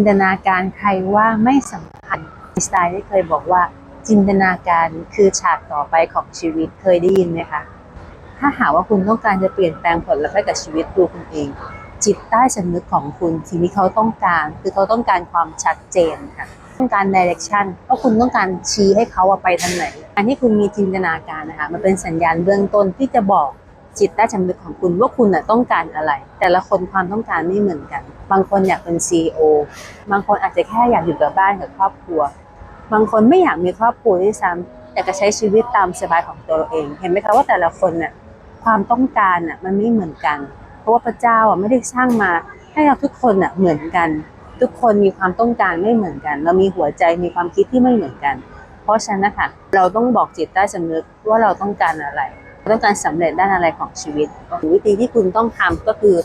จินตนาการใครว่าไม่สำคัญสไตล์ได้เคยบอกว่า จินตนาการคือฉากต่อไปของชีวิตเคยได้ยินไหมคะถ้าหากว่าคุณต้องการจะเปลี่ยนแปลงผลลัพธ์ให้กับชีวิตตัวคุณเอง จิตใต้สำนึกของคุณสิ่งที่เขาต้องการ คือเขาต้องการความชัดเจนค่ะต้องการ direction ว่าคุณต้องการชี้ให้เขาว่าไปทางไหนการที่คุณมีจินตนาการนะคะมันเป็นสัญญาณเบื้องต้นที่จะบอก จิตใต้สำนึกของคุณว่าคุณต้องการอะไร แต่ละคนความต้องการไม่เหมือนกัน บางคนอยากเป็น CEO บางคนอาจจะแค่อยากอยู่กับบ้านกับครอบครัว บางคนไม่อยากมีครอบครัวด้วยซ้ำอยากจะใช้ชีวิตตามสบายของตัวเราเอง เห็นไหมคะว่าแต่ละคนน่ะความต้องการน่ะมันไม่เหมือนกัน เพราะว่าพระเจ้าอะไม่ได้สร้างมาให้เราทุกคนน่ะเหมือนกัน ทุกคนมีความต้องการไม่เหมือนกัน เรามีหัวใจมีความคิดที่ไม่เหมือนกัน เพราะฉะนั้นนะคะเราต้องบอกจิตใต้สำนึกว่าเราต้องการอะไร ต้องการสำเร็จด้านอะไรของชีวิต วิธีที่คุณต้องทำก็คือ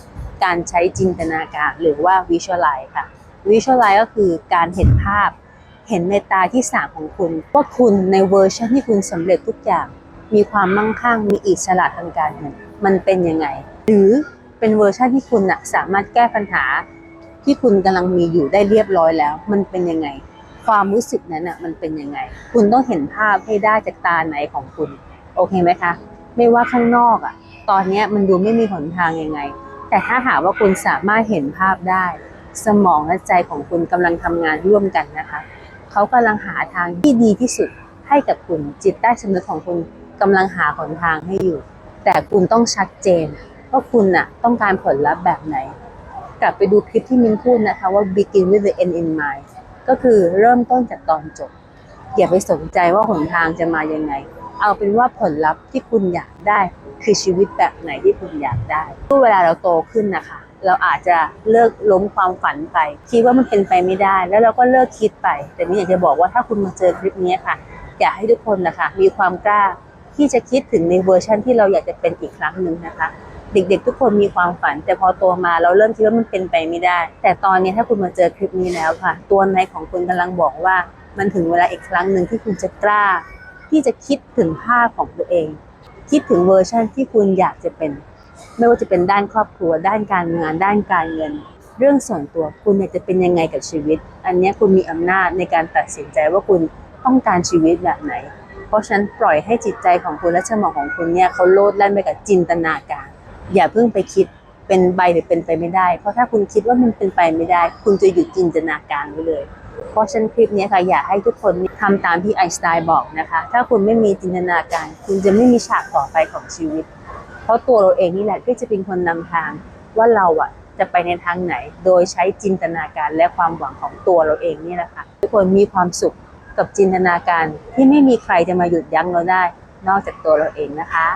การใช้จินตนาการหรือว่า visualize ค่ะ visualize ก็คือการเห็นภาพ เห็นในตาที่สามของคุณ ว่าคุณในเวอร์ชันที่คุณสำเร็จทุกอย่าง มีความมั่งคั่งมีอิสระทางการเงินมันเป็นยังไง หรือเป็นเวอร์ชันที่คุณน่ะสามารถแก้ปัญหาที่คุณกำลังมีอยู่ได้เรียบร้อยแล้ว มันเป็นยังไง ความรู้สึกนั้นอะมันเป็นยังไง คุณต้องเห็นภาพให้ได้จากตาไหนของคุณ โอเคไหมคะ ไม่ว่าข้างนอกอะ ตอนนี้มันดูไม่มีหนทางยังไง แต่ถ้าหากว่าคุณสามารถเห็นภาพได้ สมองและใจของคุณกำลังทำงานร่วมกันนะคะ เขากำลังหาทางที่ดีที่สุดให้กับคุณจิตใต้สำนึกของคุณกำลังหาหนทางให้อยู่ แต่คุณต้องชัดเจนว่าคุณน่ะต้องการผลลัพธ์แบบไหน กลับไปดูคลิปที่มินพูดนะคะว่า begin with the end in mind ก็คือเริ่มต้นจากตอนจบ อย่าไปสนใจว่าหนทางจะมายังไง เอาเป็นว่าผลลัพธ์ที่คุณอยากได้ คือชีวิตแบบไหนที่คุณอยากได้เมื่อเวลาเราโตขึ้นนะคะ เราอาจจะเลิกล้มความฝันไป คิดว่ามันเป็นไปไม่ได้ แล้วเราก็เลิกคิดไป แต่นี่อยากจะบอกว่าถ้าคุณมาเจอคลิปนี้ค่ะ อยากให้ทุกคนนะคะ มีความกล้าที่จะคิดถึงในเวอร์ชันที่เราอยากจะเป็นอีกครั้งหนึ่งนะคะเด็กๆ ทุกคนมีความฝัน แต่พอโตมาเราเริ่มคิดว่ามันเป็นไปไม่ได้ แต่ตอนนี้ถ้าคุณมาเจอคลิปนี้แล้วค่ะ ตัวในของคุณกำลังบอกว่า มันถึงเวลาอีกครั้งหนึ่งที่คุณจะกล้า ที่จะคิดถึงภาพของตัวเอง คิดถึงเวอร์ชันที่คุณอยากจะเป็น ไม่ว่าจะเป็นด้านครอบครัว ด้านการงาน ด้านการเงิน เรื่องส่วนตัวคุณอยากจะเป็นยังไงกับชีวิต อันนี้คุณมีอำนาจในการตัดสินใจว่าคุณต้องการชีวิตแบบไหน เพราะฉะนั้นปล่อยให้จิตใจของคุณและสมองของคุณเนี่ยเขาโลดแล่นไปกับจินตนาการ อย่าเพิ่งไปคิดเป็นใบหรือเป็นไปไม่ได้ เพราะถ้าคุณคิดว่ามันเป็นไปไม่ได้ คุณจะหยุดจินตนาการไว้เลย เพราะฉันคลิปนี้ค่ะอยากให้ทุกคนทำตามที่ไอสไตน์บอกนะคะ ถ้าคุณไม่มีจินตนาการ คุณจะไม่มีฉากต่อไปของชีวิต เพราะตัวเราเองนี่แหละที่จะเป็นคนนำทางว่าเราอะจะไปในทางไหน โดยใช้จินตนาการและความหวังของตัวเราเองนี่แหละค่ะทุกคนมีความสุขกับจินตนาการที่ไม่มีใครจะมาหยุดยั้งเราได้ นอกจากตัวเราเองนะคะ